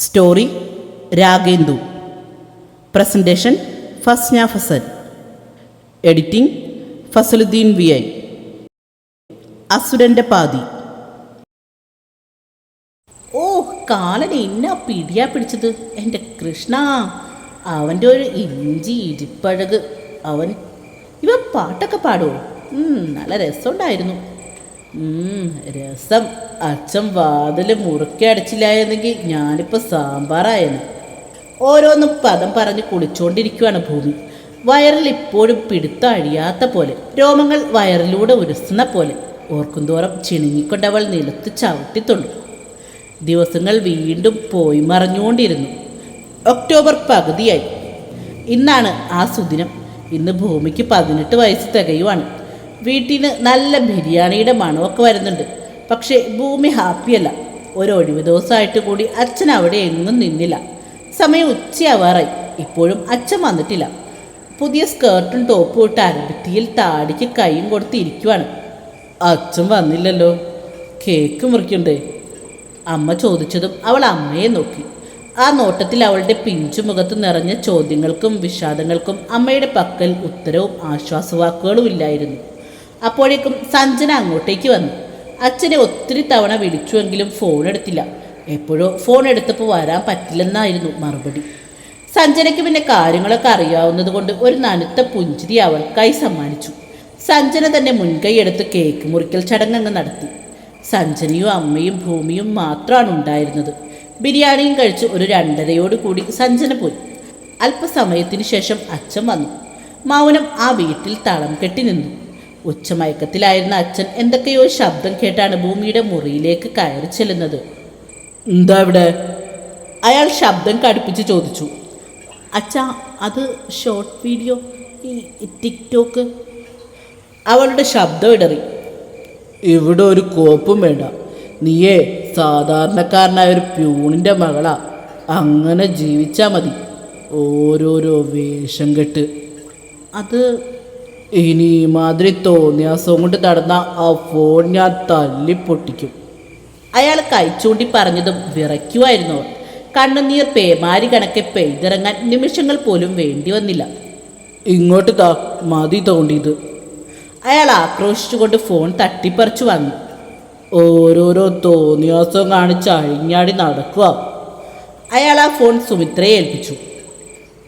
Story Ragendu. Presentation Fasna Fasal. Editing Fasaluddin V I. അസുരന്റെ പാതി. ഓ കാലൻ എന്നാ പിടിയാ പിടിച്ചത്? എന്റെ കൃഷ്ണ അവന്റെ ഒരു ഇഞ്ചി ഇരിപ്പഴക്. അവൻ ഇവ പാട്ടൊക്കെ പാടുമോ നല്ല രസമുണ്ടായിരുന്നു. രസം. അച്ഛൻ വാതിൽ മുറുക്കി അടച്ചില്ലായിരുന്നെങ്കിൽ ഞാനിപ്പോൾ സാമ്പാറായേനെ. ഓരോന്നും പദം പറഞ്ഞ് കുളിച്ചുകൊണ്ടിരിക്കുകയാണ് ഭൂമി. വയറിൽ ഇപ്പോഴും പിടുത്തം അഴിയാത്ത പോലെ രോമങ്ങൾ വയറിലൂടെ ഉരുസുന്ന പോലെ ഓർക്കുന്തോറും ചിണുങ്ങിക്കൊണ്ടവൾ നിലത്ത് ചവിട്ടിത്തുള്ളു. ദിവസങ്ങൾ വീണ്ടും പോയി മറഞ്ഞുകൊണ്ടിരുന്നു. ഒക്ടോബർ പകുതിയായി. ഇന്നാണ് ആ സുദിനം. ഇന്ന് ഭൂമിക്ക് പതിനെട്ട് വയസ്സ് തികയുവാണ്. വീട്ടിൽ നിന്ന് നല്ല ബിരിയാണിയുടെ മണമൊക്കെ വരുന്നുണ്ട്. പക്ഷേ ഭൂമി ഹാപ്പിയല്ല ഒരു ഒഴിവ് ദിവസമായിട്ട് കൂടി അച്ഛൻ അവിടെ എങ്ങും നിന്നില്ല. സമയം ഉച്ചയാവാറായി. ഇപ്പോഴും അച്ഛൻ വന്നിട്ടില്ല. പുതിയ സ്കേർട്ടും ടോപ്പും ഇട്ട് അരബിത്തിയിൽ താടിക്ക് കൈയും കൊടുത്ത് ഇരിക്കുവാണ്. അച്ഛൻ വന്നില്ലല്ലോ. കേക്ക് മുറിക്കണ്ടേ? അമ്മ ചോദിച്ചതും അവൾ അമ്മയെ നോക്കി. ആ നോട്ടത്തിൽ അവളുടെ പിഞ്ചു മുഖത്ത് നിറഞ്ഞ ചോദ്യങ്ങൾക്കും വിഷാദങ്ങൾക്കും അമ്മയുടെ പക്കൽ ഉത്തരവും ആശ്വാസവാക്കുകളും ഇല്ലായിരുന്നു അപ്പോഴേക്കും സഞ്ജന അങ്ങോട്ടേക്ക് വന്നു. അച്ഛനെ ഒത്തിരി തവണ വിളിച്ചുവെങ്കിലും ഫോൺ എടുത്തില്ല. എപ്പോഴോ ഫോൺ എടുത്തപ്പോൾ വരാൻ പറ്റില്ലെന്നായിരുന്നു മറുപടി. സഞ്ജനയ്ക്ക് പിന്നെ കാര്യങ്ങളൊക്കെ അറിയാവുന്നത് കൊണ്ട് ഒരു നനുത്ത പുഞ്ചിരി അവൾക്കായി സമ്മാനിച്ചു. സഞ്ജന തന്നെ മുൻകൈ എടുത്ത് കേക്ക് മുറിക്കൽ ചടങ്ങങ്ങ് നടത്തി. സഞ്ജനയും അമ്മയും ഭൂമിയും മാത്രമാണ് ഉണ്ടായിരുന്നത്. ബിരിയാണിയും കഴിച്ച് ഒരു രണ്ടരയോട് കൂടി സഞ്ജന പോയി. അല്പസമയത്തിന് ശേഷം അച്ഛൻ വന്നു. മൗനം ആ വീട്ടിൽ തളം കെട്ടി നിന്നു. ഉച്ചമയക്കത്തിലായിരുന്ന അച്ഛൻ എന്തൊക്കെയോ ശബ്ദം കേട്ടാണ് ഭൂമിയുടെ മുറിയിലേക്ക് കയറി ചെല്ലുന്നത്. എന്താ ഇവിടെ? അയാൾ ശബ്ദം കടുപ്പിച്ച് ചോദിച്ചു. അച്ഛ അത് ഷോർട്ട് വീഡിയോ ഈ ടിക്ടോക്ക് അവളുടെ ശബ്ദം ഇടറി. ഇവിടെ ഒരു കോപ്പും വേണ്ട. നീയേ സാധാരണക്കാരനായ ഒരു പ്യൂണിന്റെ മകളാ. അങ്ങനെ ജീവിച്ചാൽ മതി. ഓരോരോ വേഷം കെട്ട്. അത് ഇനി മാതിരി മാതിരി തോന്നിയാസം കൊണ്ട് നടന്ന ആ ഫോൺ ഞാൻ തല്ലി പൊട്ടിക്കും അയാൾ കൈച്ചൂണ്ടി പറഞ്ഞതും വിറയ്ക്കുമായിരുന്നു. കണ്ണുനീർ പേമാരി കണക്കെ പെയ്തിറങ്ങാൻ നിമിഷങ്ങൾ പോലും വേണ്ടി വന്നില്ല. ഇങ്ങോട്ട് താ മതി തോണ്ടിയത് അയാൾ ആക്രോശിച്ചുകൊണ്ട് ഫോൺ തട്ടിപ്പറിച്ചു വന്നു. ഓരോരോ തോന്നിയാസം കാണിച്ച് അഴിഞ്ഞാടി നടക്കുക. അയാൾ ആ ഫോൺ സുമിത്രയെ ഏൽപ്പിച്ചു.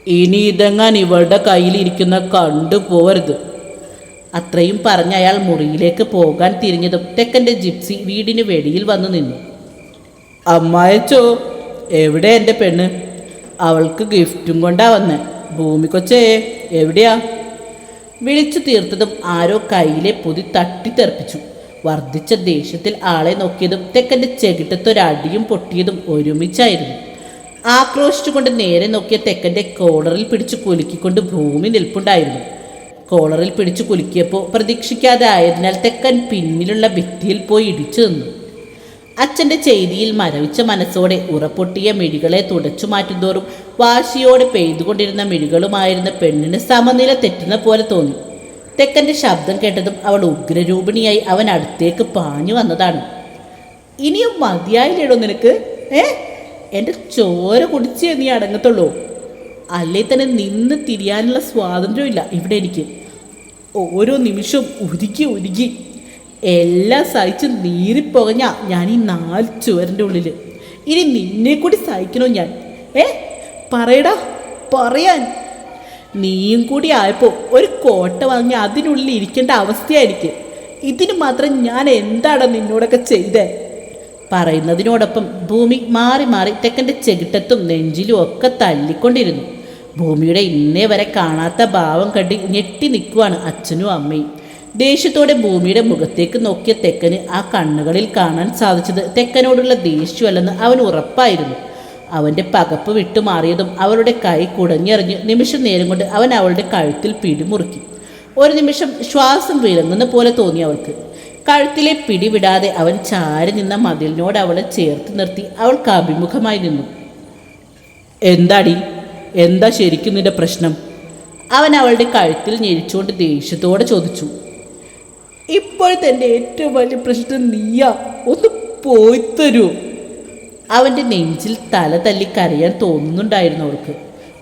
ഇനി ഇതെങ്ങാൻ ഇവളുടെ കയ്യിലിരിക്കുന്ന കണ്ടു പോവരുത്. അത്രയും പറഞ്ഞ് അയാൾ മുറിയിലേക്ക് പോകാൻ തിരിഞ്ഞതും തെക്കന്റെ ജിപ്സി വീടിന് വെടിയിൽ വന്നു നിന്നു. അമ്മായച്ചോ എവിടെ എന്റെ പെണ്ണ്? അവൾക്ക് ഗിഫ്റ്റും കൊണ്ടാ വന്നെ. ഭൂമി കൊച്ചേ എവിടെയാ? വിളിച്ചു തീർത്തതും ആരോ കയ്യിലെ പൊതി തട്ടിത്തെറിപ്പിച്ചു. വർദ്ധിച്ച ദേഷ്യത്തിൽ ആളെ നോക്കിയതും തെക്കന്റെ ചെകിട്ടത്തൊരടിയും പൊട്ടിയതും ഒരുമിച്ചായിരുന്നു. ആക്രോശിച്ചുകൊണ്ട് നേരെ നോക്കിയ തെക്കന്റെ കോളറിൽ പിടിച്ചു കുലുക്കിക്കൊണ്ട് ഭൂമി നിൽപ്പുണ്ടായിരുന്നു. കോളറിൽ പിടിച്ചു കുലുക്കിയപ്പോൾ പ്രതീക്ഷിക്കാതെ ആയതിനാൽ തെക്കൻ പിന്നിലുള്ള ഭിത്തിയിൽ പോയി ഇടിച്ചു നിന്നു. അച്ഛന്റെ ചെയ്തിയിൽ മരവിച്ച മനസ്സോടെ ഉറപ്പൊട്ടിയ മിഴികളെ തുടച്ചു മാറ്റുന്തോറും വാശിയോടെ പെയ്തുകൊണ്ടിരുന്ന മിഴികളുമായിരുന്ന പെണ്ണിന് സമനില തെറ്റുന്ന പോലെ തോന്നി. തെക്കന്റെ ശബ്ദം കേട്ടതും അവൾ ഉഗ്രരൂപിണിയായി അവൻ അടുത്തേക്ക് പാഞ്ഞു വന്നതാണ്. ഇനിയും മതിയായില്ലേടോ നിനക്ക്? ഏ? എന്റെ ചോര കുടിച്ചേ നീ അടങ്ങത്തുള്ളൂ. അല്ലേ തന്നെ നിന്ന് തിരിയാനുള്ള സ്വാതന്ത്ര്യമില്ല ഇവിടെ എനിക്ക്. ഓരോ നിമിഷവും ഉരുക്കി ഉരുകി എല്ലാം സഹിച്ച് നീറിപ്പോകഞ്ഞ ഞാൻ ഈ നാല് ചുവരിന്റെ ഉള്ളിൽ ഇനി നിന്നെ കൂടി സഹിക്കണോ ഞാൻ? ഏ? പറയടാ പറയാൻ. നീയും കൂടി ആയപ്പോൾ ഒരു കോട്ട വാങ്ങി അതിനുള്ളിൽ ഇരിക്കേണ്ട അവസ്ഥയായിരിക്കും. ഇതിന് മാത്രം ഞാൻ എന്താണ് നിന്നോടൊക്കെ ചെയ്തേ? പറയുന്നതിനോടൊപ്പം ഭൂമി മാറി മാറി തെക്കന്റെ ചെകിട്ടത്തും നെഞ്ചിലും ഒക്കെ തല്ലിക്കൊണ്ടിരുന്നു ഭൂമിയുടെ ഇന്നേ വരെ കാണാത്ത ഭാവം കണ്ടി ഞെട്ടി നിൽക്കുവാണ് അച്ഛനും അമ്മയും. ദേഷ്യത്തോടെ ഭൂമിയുടെ മുഖത്തേക്ക് നോക്കിയ തെക്കന് ആ കണ്ണുകളിൽ കാണാൻ സാധിച്ചത് തെക്കനോടുള്ള ദേഷ്യമല്ലെന്ന് അവൻ ഉറപ്പായിരുന്നു. അവന്റെ പകപ്പ് വിട്ടുമാറിയതും അവളുടെ കൈ കുടഞ്ഞെറിഞ്ഞ് നിമിഷം നേരം കൊണ്ട് അവൻ അവളുടെ കഴുത്തിൽ പിടിമുറുക്കി. ഒരു നിമിഷം ശ്വാസം വിലങ്ങുന്ന പോലെ തോന്നി അവൾക്ക്. കഴുത്തിലെ പിടിവിടാതെ അവൻ ചാരി നിന്ന മതിലിനോട് അവളെ ചേർത്ത് നിർത്തി അവൾക്ക് അഭിമുഖമായി നിന്നു. എന്താടി? എന്താ ശരിക്കും നിന്റെ പ്രശ്നം? അവൻ അവളുടെ കഴുത്തിൽ ഞെരിച്ചുകൊണ്ട് ദേഷ്യത്തോടെ ചോദിച്ചു. ഇപ്പോഴത്തെ എന്റെ ഏറ്റവും വലിയ പ്രശ്നം നീയാ. ഒന്ന് പോയി തരൂ. അവന്റെ നെഞ്ചിൽ തല തല്ലി കരയാൻ തോന്നുന്നുണ്ടായിരുന്നു അവൾക്ക്.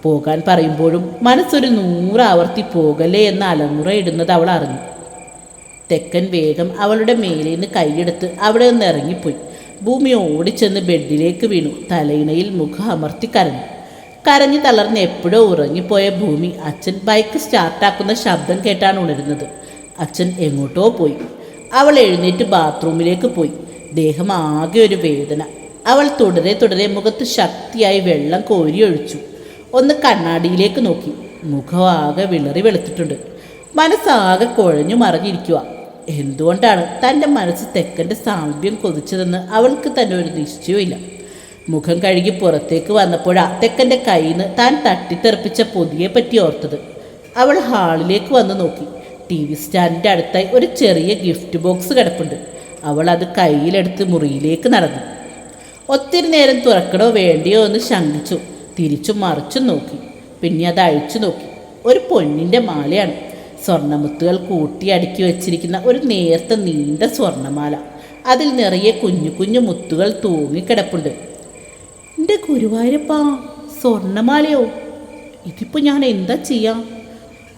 പോകാൻ പറയുമ്പോഴും മനസ്സൊരു നൂറ് ആവർത്തി പോകല്ലേ എന്ന അലമുറ ഇടുന്നത് അവൾ അറിഞ്ഞു. തെക്കൻ വേഗം അവളുടെ മേലിൽ നിന്ന് കൈയെടുത്ത് അവിടെ നിന്ന് ഇറങ്ങിപ്പോയി. ഭൂമി ഓടിച്ചെന്ന് ബെഡിലേക്ക് വീണു. തലയിണയിൽ മുഖം അമർത്തി കരഞ്ഞു. കരഞ്ഞു തളർന്ന് എപ്പോഴോ ഉറങ്ങിപ്പോയ ഭൂമി അച്ഛൻ ബൈക്ക് സ്റ്റാർട്ടാക്കുന്ന ശബ്ദം കേട്ടാണ് ഉണരുന്നത്. അച്ഛൻ എങ്ങോട്ടോ പോയി. അവൾ എഴുന്നേറ്റ് ബാത്റൂമിലേക്ക് പോയി. ദേഹം ആകെ ഒരു വേദന. അവൾ തുടരെ തുടരെ മുഖത്ത് ശക്തിയായി വെള്ളം കോരിയൊഴിച്ചു ഒന്ന് കണ്ണാടിയിലേക്ക് നോക്കി. മുഖം ആകെ വിളറി വെളുത്തിട്ടുണ്ട്. മനസ്സാകെ കുഴഞ്ഞു മറിഞ്ഞിരിക്കുക. എന്തുകൊണ്ടാണ് തന്റെ മനസ്സ് തെക്കന്റെ സാമീപ്യം കൊതിച്ചതെന്ന് അവൾക്ക് തന്നെ ഒരു നിശ്ചയമില്ല മുഖം കഴുകി പുറത്തേക്ക് വന്നപ്പോഴാ തെക്കന്റെ കയ്യിൽ നിന്ന് താൻ തട്ടിത്തെറിപ്പിച്ച പൊതിയെ പറ്റി ഓർത്തത്. അവൾ ഹാളിലേക്ക് വന്ന് നോക്കി. ടി വി സ്റ്റാൻഡിന്റെ അടുത്തായി ഒരു ചെറിയ ഗിഫ്റ്റ് ബോക്സ് കിടപ്പുണ്ട്. അവൾ അത് കയ്യിലെടുത്ത് മുറിയിലേക്ക് നടന്നു. ഒത്തിരി നേരം തുറക്കണോ വേണ്ടിയോ എന്ന് ശങ്കിച്ചു. തിരിച്ചു മറിച്ചു നോക്കി. പിന്നെ അത് അഴിച്ചു നോക്കി. ഒരു പൊന്നിന്റെ മാലയാണ്. സ്വർണമുത്തുകൾ കൂട്ടി അടുക്കി വെച്ചിരിക്കുന്ന ഒരു നേർത്ത നീണ്ട സ്വർണമാല അതിൽ നിറയെ കുഞ്ഞു കുഞ്ഞു മുത്തുകൾ തൂങ്ങിക്കിടപ്പുണ്ട്. എന്റെ ഗുരുവായൂരപ്പാ സ്വർണമാലയോ ഇതിപ്പോൾ ഞാൻ എന്താ ചെയ്യാം?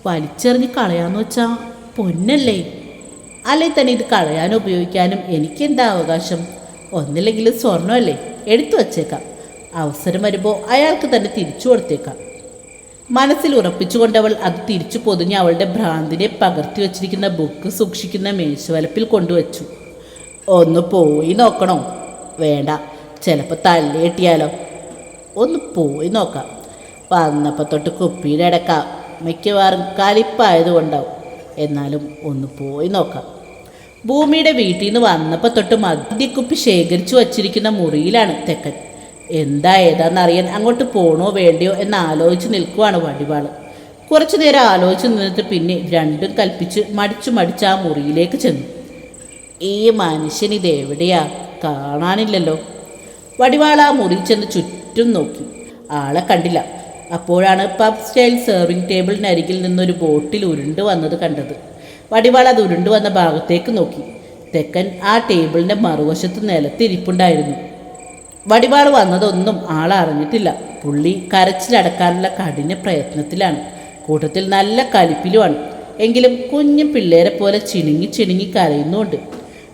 വലിച്ചെറിഞ്ഞ് കളയാന്ന് വെച്ചാ പൊന്നല്ലേ? അല്ലെ തന്നെ ഇത് കളയാനും ഉപയോഗിക്കാനും എനിക്കെന്താ അവകാശം? ഒന്നില്ലെങ്കിൽ സ്വർണമല്ലേ എടുത്തു വച്ചേക്കാം. അവസരം വരുമ്പോൾ അയാൾക്ക് തന്നെ തിരിച്ചു കൊടുത്തേക്കാം. മനസ്സിൽ ഉറപ്പിച്ചുകൊണ്ടവൾ അത് തിരിച്ചു പൊതിഞ്ഞ് അവളുടെ ഭ്രാന്തിനെ പകർത്തി വച്ചിരിക്കുന്ന ബുക്ക് സൂക്ഷിക്കുന്ന മേശവലപ്പിൽ കൊണ്ടുവച്ചു. ഒന്ന് പോയി നോക്കണോ? വേണ്ട. ചിലപ്പോൾ തല്ലി കിട്ടിയാലോ? ഒന്ന് പോയി നോക്കാം. വന്നപ്പോൾ തൊട്ട് കുപ്പിയുടെ അടക്കാം. മിക്കവാറും കലിപ്പായതുകൊണ്ടാവും. എന്നാലും ഒന്ന് പോയി നോക്കാം. ഭൂമിയുടെ വീട്ടിൽ നിന്ന് വന്നപ്പോൾ തൊട്ട് മദ്യക്കുപ്പി ശേഖരിച്ചു വച്ചിരിക്കുന്ന മുറിയിലാണ് തെക്കൻ. എന്താ ഏതാണെന്നറിയാൻ അങ്ങോട്ട് പോണോ വേണ്ടയോ എന്ന് ആലോചിച്ച് നിൽക്കുവാണ് വടിവാൾ. കുറച്ചു നേരം ആലോചിച്ച് നിന്നിട്ട് പിന്നെ രണ്ടും കൽപ്പിച്ച് മടിച്ചു മടിച്ച് ആ മുറിയിലേക്ക് ചെന്നു. ഈ മനുഷ്യൻ ഇതെവിടെയാ? കാണാനില്ലല്ലോ. വടിവാള മുറി ചെന്ന് ചുറ്റും നോക്കി. ആളെ കണ്ടില്ല. അപ്പോഴാണ് പബ് സ്റ്റൈൽ സെർവിങ് ടേബിളിനരികിൽ നിന്നൊരു ബോട്ടിൽ ഉരുണ്ട് വന്നത് കണ്ടത്. വടിവാള അത് ഉരുണ്ട് വന്ന ഭാഗത്തേക്ക് നോക്കി. തെക്കൻ ആ ടേബിളിന്റെ മറുവശത്ത് നിലത്തിരിപ്പുണ്ടായിരുന്നു വടിവാൾ വന്നതൊന്നും ആളറിഞ്ഞിട്ടില്ല പുള്ളി കരച്ചിലടക്കാനുള്ള കഠിന പ്രയത്നത്തിലാണ്. കൂട്ടത്തിൽ നല്ല കലിപ്പിലുമാണ്. എങ്കിലും കുഞ്ഞു പിള്ളേരെ പോലെ ചിണുങ്ങി ചിണുങ്ങി കരയുന്നുണ്ട്.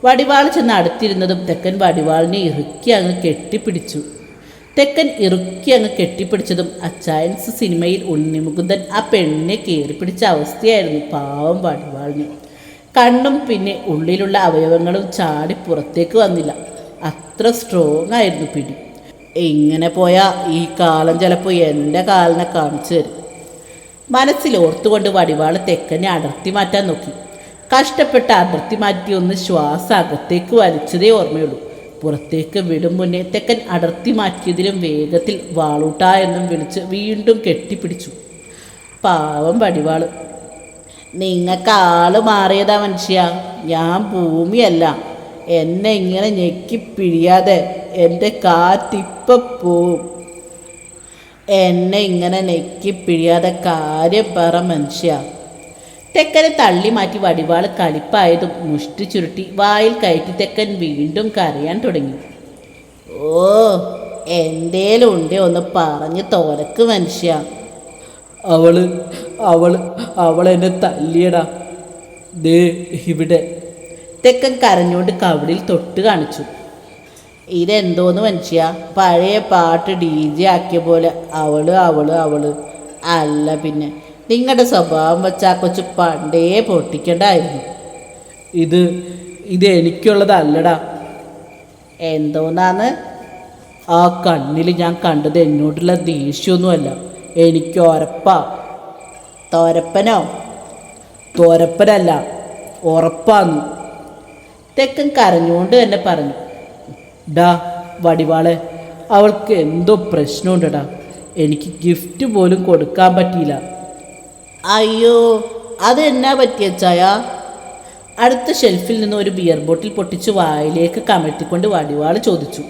വടിവാൾ ചെന്ന് അടുത്തിരുന്നതും തെക്കൻ വടിവാളിനെ ഇറുക്കി അങ്ങ് കെട്ടിപ്പിടിച്ചു. തെക്കൻ ഇറുക്കി അങ്ങ് കെട്ടിപ്പിടിച്ചതും അച്ചായൻസ് സിനിമയിൽ ഉണ്ണിമുകുന്ദൻ ആ പെണ്ണിനെ കയറിപ്പിടിച്ച അവസ്ഥയായിരുന്നു പാവം വടിവാളിന്. കണ്ണും പിന്നെ ഉള്ളിലുള്ള അവയവങ്ങളും ചാടി പുറത്തേക്ക് വന്നില്ല. അത്ര സ്ട്രോങ് ആയിരുന്നു പിടി. എങ്ങനെ പോയാൽ ഈ കാലം ചിലപ്പോൾ എന്റെ കാലിനെ കാണിച്ചു തരും. മനസ്സിൽ ഓർത്തുകൊണ്ട് വടിവാൾ തെക്കനെ അടർത്തി മാറ്റാൻ നോക്കി. കഷ്ടപ്പെട്ട് അതിർത്തി മാറ്റി ഒന്ന് ശ്വാസം അകത്തേക്ക് വലിച്ചതേ ഓർമ്മയുള്ളൂ. പുറത്തേക്ക് വിടും മുന്നേ തെക്കൻ അടർത്തി മാറ്റിയതിലും വേഗത്തിൽ വാളൂട്ട എന്നും വിളിച്ച് വീണ്ടും കെട്ടിപ്പിടിച്ചു. പാവം വടിവാൾ. നിങ്ങൾക്ക് ആൾ മാറിയതാ മനുഷ്യ. ഞാൻ ഭൂമിയല്ല. എന്നെ ഇങ്ങനെ ഞെക്കി പിഴിയാതെ എന്റെ കാറ്റിപ്പ പോവും. എന്നെ ഇങ്ങനെ നെക്കി പിഴിയാതെ കാര്യം പറ മനുഷ്യ. തെക്കനെ തള്ളി മാറ്റി വടിവാൾ കളിപ്പായതും മുഷ്ടി ചുരുട്ടി വായിൽ കയറ്റി തെക്കൻ വീണ്ടും കരയാൻ തുടങ്ങി. ഓ എന്തേലും എന്തേലുണ്ടേ ഒന്ന് പറഞ്ഞ് തോരക്ക് മനുഷ്യ. അവൾ അവൾ അവൾ എന്നെ തല്ലിയടാ. ദേ ഇവിടെ. തെക്കൻ കരഞ്ഞുകൊണ്ട് കവിളിൽ തൊട്ട് കാണിച്ചു. ഇതെന്തോന്ന് മനുഷ്യ പഴയ പാട്ട് ഡി ജെ ആക്കിയ പോലെ. അവൾ അവൾ അവൾ. അല്ല പിന്നെ നിങ്ങളുടെ സ്വഭാവം വെച്ച് ആ കൊച്ചു പണ്ടേ പൊട്ടിക്കണ്ടായിരുന്നു. ഇത് ഇത് എനിക്കുള്ളതല്ലടാ എന്തോന്നാന്ന്? ആ കണ്ണിൽ ഞാൻ കണ്ടത് എന്നോടുള്ള ദേഷ്യമൊന്നുമല്ല എനിക്ക് ഉറപ്പാ തോരപ്പനോ? തോരപ്പനല്ല ഉറപ്പാന്ന്. തെക്കൻ കരഞ്ഞുകൊണ്ട് തന്നെ പറഞ്ഞു. ഡാ വടിവാളെ അവൾക്ക് എന്തോ പ്രശ്നമുണ്ടടാ. എനിക്ക് ഗിഫ്റ്റ് പോലും കൊടുക്കാൻ പറ്റിയില്ല. അയ്യോ അത് എന്നാ പറ്റിയ ചായ? അടുത്ത ഷെൽഫിൽ നിന്ന് ഒരു ബിയർ ബോട്ടിൽ പൊട്ടിച്ച് വായിലേക്ക് കമഴ്ത്തിക്കൊണ്ട് വടിവാൾ ചോദിച്ചു.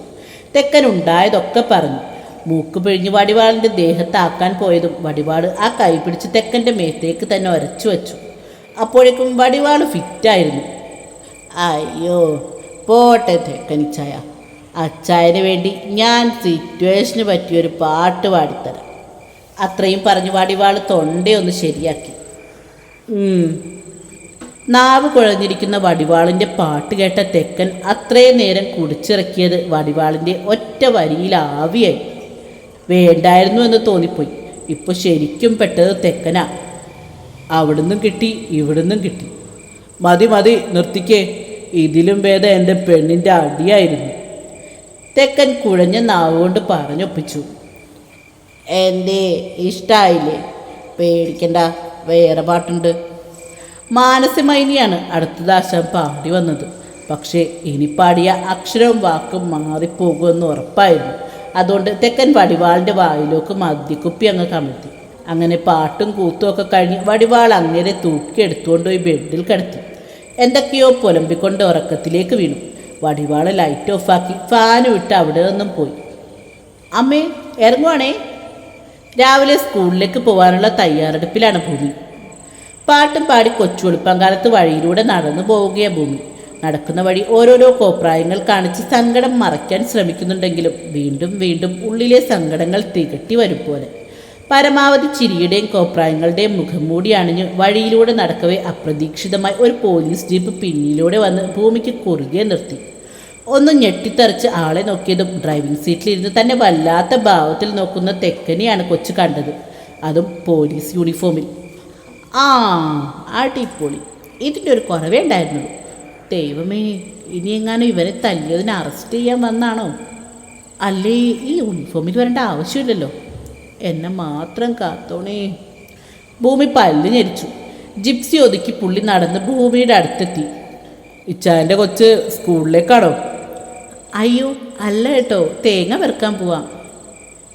തെക്കൻ ഉണ്ടായതൊക്കെ പറഞ്ഞു. മൂക്ക് പിഴിഞ്ഞ് വടിവാളിന്റെ ദേഹത്താക്കാൻ പോയതും വടിവാൾ ആ കൈ പിടിച്ച് തെക്കന്റെ മേത്തേക്ക് തന്നെ ഉരച്ചു വച്ചു. അപ്പോഴേക്കും വടിവാൾ ഫിറ്റായിരുന്നു അയ്യോ പോട്ടെ തെക്കനിച്ചായ അച്ചായന് വേണ്ടി ഞാൻ സിറ്റുവേഷന് പറ്റിയൊരു പാട്ട് പാടിത്തരാം. അത്രയും പറഞ്ഞു വടിവാൾ തൊണ്ടയൊന്ന് ശരിയാക്കി. നാവ് കുഴഞ്ഞിരിക്കുന്ന വടിവാളിന്റെ പാട്ട് കേട്ട തെക്കൻ അത്രയും നേരം കുടിച്ചിറക്കിയത് വടിവാളിന്റെ ഒറ്റ വരിയിൽ ആവിയായി. വേണ്ടായിരുന്നു എന്ന് തോന്നിപ്പോയി. ഇപ്പോൾ ശരിക്കും പെട്ടത് തെക്കനാ. അവിടുന്നും കിട്ടി ഇവിടുന്നും കിട്ടി. മതി മതി നിർത്തിക്കേ. ഇതിലും ഭേദം എന്റെ പെണ്ണിന്റെ അടിയായിരുന്നു. തെക്കൻ കുഴഞ്ഞ നാവ് കൊണ്ട് പറഞ്ഞൊപ്പിച്ചു. എന്റെ ഇഷ്ടായില്ലേ? പേടിക്കണ്ട വേറെ പാട്ടുണ്ട്. മാനസമൈനിയാണ് അടുത്ത ദാശം പാടി വന്നത്. പക്ഷേ ഇനി പാടിയ അക്ഷരവും വാക്കും മാറിപ്പോകുമെന്ന് ഉറപ്പായിരുന്നു. അതുകൊണ്ട് തെക്കൻ വടിവാളിന്റെ വായിലേക്ക് മദ്യക്കുപ്പി അങ്ങ് കമഴ്ത്തി. അങ്ങനെ പാട്ടും കൂത്തും ഒക്കെ കഴിഞ്ഞ് വടിവാൾ അങ്ങനെ തൂക്കിയെടുത്തുകൊണ്ട് പോയി ബെഡിൽ കിടത്തി. എന്തൊക്കെയോ പുലമ്പിക്കൊണ്ട് ഉറക്കത്തിലേക്ക് വീണു. വടിവാൾ ലൈറ്റ് ഓഫാക്കി ഫാന് വിട്ട് അവിടെ നിന്നും പോയി. അമ്മേ ഇറങ്ങുവാണേ. രാവിലെ സ്കൂളിലേക്ക് പോകാനുള്ള തയ്യാറെടുപ്പിലാണ് ഭൂമി. പാട്ടും പാടി കൊച്ചു കാലത്ത് വഴിയിലൂടെ നടന്നു പോവുകയാണ് ഭൂമി. നടക്കുന്ന വഴി ഓരോരോ കോപ്രായങ്ങൾ കാണിച്ച് സങ്കടം മറയ്ക്കാൻ ശ്രമിക്കുന്നുണ്ടെങ്കിലും വീണ്ടും വീണ്ടും ഉള്ളിലെ സങ്കടങ്ങൾ തികട്ടി വരും പോലെ. പരമാവധി ചിരിയുടെയും കോപ്രായങ്ങളുടെയും മുഖം മൂടി അണിഞ്ഞ് വഴിയിലൂടെ നടക്കവേ അപ്രതീക്ഷിതമായി ഒരു പോലീസ് ജീപ്പ് പിന്നിലൂടെ വന്ന് ഭൂമിക്ക് കുറുകെ നിർത്തി. ഒന്ന് ഞെട്ടിത്തെറിച്ച് ആളെ നോക്കിയതും ഡ്രൈവിംഗ് സീറ്റിലിരുന്ന് തന്നെ വല്ലാത്ത ഭാവത്തിൽ നോക്കുന്ന തെക്കനെയാണ് കൊച്ചു കണ്ടത്. അതും പോലീസ് യൂണിഫോമിൽ ആ അടിപൊളി. ഇതിന്റെ ഒരു കുറവേ ഉണ്ടായിരുന്നുള്ളൂ. ദൈവമേ ഇനി എങ്ങാനും ഇവരെ തല്ലിയതിന് അറസ്റ്റ് ചെയ്യാൻ വന്നാണോ? അല്ലേ ഈ യൂണിഫോമിൽ വരേണ്ട ആവശ്യമില്ലല്ലോ. എന്നെ മാത്രം കാത്തോണേ. ഭൂമി പല്ല് ഞെരിച്ചു. ജിപ്സി ഒതുക്കി പുള്ളി നടന്ന് ഭൂമിയുടെ അടുത്തെത്തി. ഇച്ചാന്റെ കൊച്ച് സ്കൂളിലേക്കാണോ? അയ്യോ അല്ല കേട്ടോ. തേങ്ങ വെറുക്കാൻ പോവാം.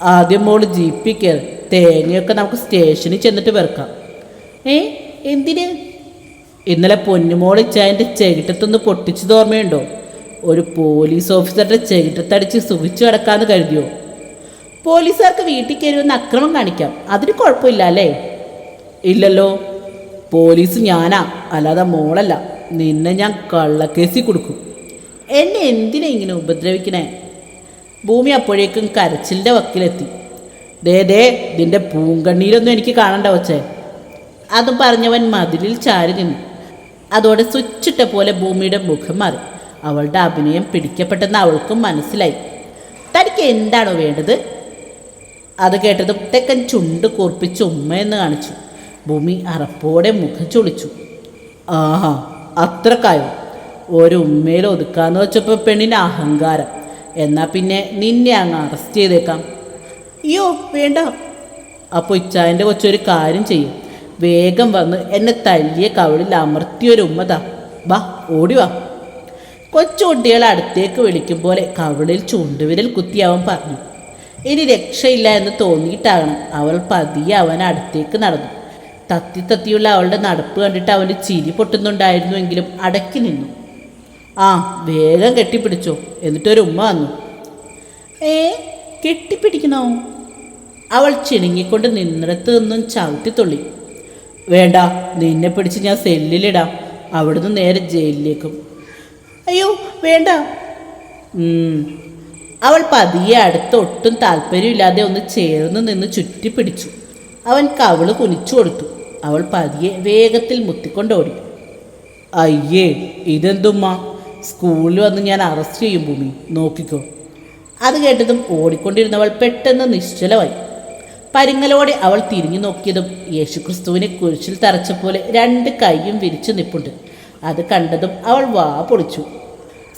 ആദ്യം മോൾ ജീപ്പിൽ കയറി. തേങ്ങയൊക്കെ നമുക്ക് സ്റ്റേഷനിൽ ചെന്നിട്ട് വെറുക്കാം. ഏ എന്തിന്? ഇന്നലെ പൊന്നുമോൾ ചായന്റെ ചെകിട്ടത്തൊന്ന് പൊട്ടിച്ചത് ഓർമ്മയുണ്ടോ? ഒരു പോലീസ് ഓഫീസറുടെ ചെകിട്ടത്തടിച്ച് സുഖിച്ചു കിടക്കാന്ന് കരുതിയോ? പോലീസുകാർക്ക് വീട്ടിൽ കയറി ഒന്ന് അക്രമം കാണിക്കാം. അതിന് കുഴപ്പമില്ല അല്ലേ? ഇല്ലല്ലോ. പോലീസ് ഞാനാ അല്ലാതെ മോളല്ല. നിന്നെ ഞാൻ കള്ളക്കേസിൽ കൊടുക്കും. എന്നെ എന്തിനാ ഇങ്ങനെ ഉപദ്രവിക്കണേ? ഭൂമി അപ്പോഴേക്കും കരച്ചിലിന്റെ വക്കിലെത്തി. ദേ ദേ നിന്റെ പൂങ്കണ്ണീരൊന്നും എനിക്ക് കാണണ്ട വച്ചേ അത് പറഞ്ഞവൻ മതിലിൽ ചാരി നിന്നു. അതോടെ സ്വിച്ചിട്ട പോലെ ഭൂമിയുടെ മുഖം മാറി. അവളുടെ അഭിനയം പിടിക്കപ്പെട്ടെന്ന് അവൾക്കും മനസ്സിലായി. തനിക്ക് എന്താണോ വേണ്ടത്? അത് കേട്ടതും തെക്കൻ ചുണ്ട് കൂർപ്പിച്ച് ഉമ്മയെന്ന് കാണിച്ചു. ഭൂമി അറപ്പോടെ മുഖം ചൊളിച്ചു. ആഹാ അത്രക്കായോ? ഒരു ഉമ്മയിൽ ഒതുക്കാന്ന് വെച്ചപ്പോൾ പെണ്ണിന് അഹങ്കാരം. എന്നാ പിന്നെ നിന്നെ അങ്ങ് അറസ്റ്റ് ചെയ്തേക്കാം. അയ്യോ വേണ്ട അപ്പോൾ ഇച്ചായന്റെ കൊച്ചൊരു കാര്യം ചെയ്യും. വേഗം വന്ന് എന്നെ തല്ലിയ കവിളിൽ അമർത്തിയൊരു ഉമ്മതാ വാ ഓടി വാ. കൊച്ചുകുട്ടികളെ അടുത്തേക്ക് വിളിക്കും പോലെ കവിളിൽ ചൂണ്ടുവിരൽ കുത്തി അവൻ പറഞ്ഞു ഇനി രക്ഷയില്ല എന്ന് തോന്നിയിട്ടാകണം അവൾ പതിയെ അവൻ അടുത്തേക്ക് നടന്നു. തത്തി തത്തിയുള്ള അവളുടെ നടപ്പ് കണ്ടിട്ട് അവന് ചിരി പൊട്ടുന്നുണ്ടായിരുന്നുവെങ്കിലും അടക്കി നിന്നു. ആ വേഗം കെട്ടിപ്പിടിച്ചോ. എന്നിട്ടൊരു ഉമ്മ വന്നു. ഏ കെട്ടിപ്പിടിക്കണോ? അവൾ ചിണുങ്ങിക്കൊണ്ട് നിന്നിടത്ത് നിന്നും ചവിട്ടിത്തുള്ളി വേണ്ട നിന്നെ പിടിച്ച് ഞാൻ സെല്ലിലിടാം. അവിടുന്ന് നേരെ ജയിലിലേക്കും. അയ്യോ വേണ്ട. അവൾ പതിയെ അടുത്ത് ഒട്ടും താല്പര്യമില്ലാതെ ഒന്ന് ചേർന്ന് നിന്ന് ചുറ്റിപ്പിടിച്ചു. അവൻ കവൾ കുനിച്ചു കൊടുത്തു. അവൾ പതിയെ വേഗത്തിൽ മുത്തിക്കൊണ്ടോടി. അയ്യേ ഇതെന്തുമ്മ? സ്കൂളിൽ വന്ന് ഞാൻ അറസ്റ്റ് ചെയ്യും ഭൂമി. നോക്കിക്കോ. അത് കേട്ടതും ഓടിക്കൊണ്ടിരുന്നവൾ പെട്ടെന്ന് നിശ്ചലമായി. പരിങ്ങലോടെ അവൾ തിരിഞ്ഞു നോക്കിയതും യേശുക്രിസ്തുവിനെ കുരിശിൽ തറച്ച പോലെ രണ്ട് കൈയും വിരിച്ചു നിപ്പുണ്ട്. അത് കണ്ടതും അവൾ വാ പൊളിച്ചു.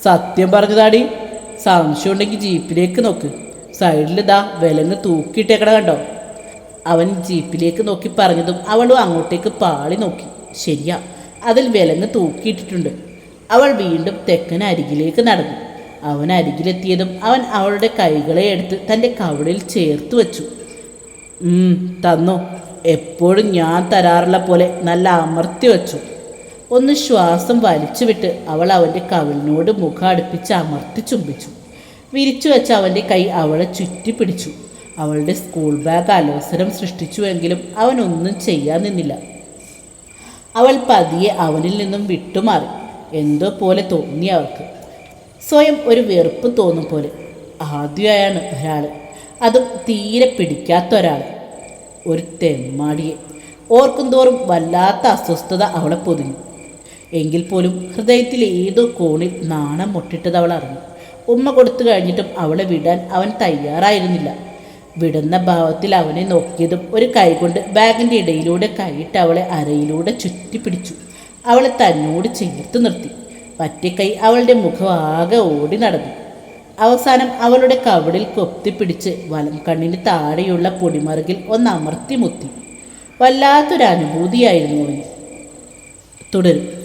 സത്യം പറഞ്ഞതാടി. സംശയം ഉണ്ടെങ്കിൽ ജീപ്പിലേക്ക് നോക്ക്. സൈഡിൽ വിലങ്ങ് തൂക്കിയിട്ടേക്കണ കണ്ടോ? അവൻ ജീപ്പിലേക്ക് നോക്കി പറഞ്ഞതും അവളും അങ്ങോട്ടേക്ക് പാളി നോക്കി. ശരിയാ അതിൽ വിലങ്ങ് തൂക്കിയിട്ടിട്ടുണ്ട്. അവൾ വീണ്ടും തെക്കൻ അരികിലേക്ക് നടന്നു. അവൻ അരികിലെത്തിയതും അവൻ അവളുടെ കൈകളെ എടുത്ത് തന്റെ കവിളിൽ ചേർത്ത് വെച്ചു. തന്നു. എപ്പോഴും ഞാൻ തരാറുള്ള പോലെ നല്ല അമർത്തി വെച്ചു. ഒന്ന് ശ്വാസം വലിച്ചുവിട്ട് അവൾ അവന്റെ കവിളിനോട് മുഖം അടുപ്പിച്ച് അമർത്തി ചുംബിച്ചു. വിരിച്ചു വെച്ച അവന്റെ കൈ അവളെ ചുറ്റി പിടിച്ചു. അവളുടെ സ്കൂൾ ബാഗ് അലോസരം സൃഷ്ടിച്ചുവെങ്കിലും അവനൊന്നും ചെയ്യാൻ നിന്നില്ല. അവൾ പതിയെ അവനിൽ നിന്നും വിട്ടുമാറി. എന്തോ പോലെ തോന്നി അവൾക്ക്. സ്വയം ഒരു വെറുപ്പ് തോന്നും പോലെ. ആദ്യമായാണ് ഒരാൾ അതും തീരെ പിടിക്കാത്ത ഒരാൾ ഒരു തെമ്മാടിയെ. ഓർക്കും തോറും വല്ലാത്ത അസ്വസ്ഥത അവളെ പൊതിഞ്ഞു. എങ്കിൽ പോലും ഹൃദയത്തിൽ ഏതോ കോണിൽ നാണം മുട്ടിട്ടത് അവൾ അറിഞ്ഞു. ഉമ്മ കൊടുത്തു കഴിഞ്ഞിട്ടും അവളെ വിടാൻ അവൻ തയ്യാറായിരുന്നില്ല. വിടുന്ന ഭാവത്തിൽ അവനെ നോക്കിയതും ഒരു കൈകൊണ്ട് ബാഗിന്റെ ഇടയിലൂടെ കൈയിട്ട് അവളെ അരയിലൂടെ ചുറ്റിപ്പിടിച്ചു. അവളെ തന്നോട് ചേർത്ത് നിർത്തി. പറ്റിക്കൈ അവളുടെ മുഖം ആകെ ഓടി നടന്നു. അവസാനം അവളുടെ കവിളിൽ കൊത്തിപ്പിടിച്ച് വലം കണ്ണിന് താഴെയുള്ള പൊടിമറുകിൽ ഒന്ന് അമർത്തി മുത്തി. വല്ലാത്തൊരനുഭൂതിയായിരുന്നു അവന്. തുടരും.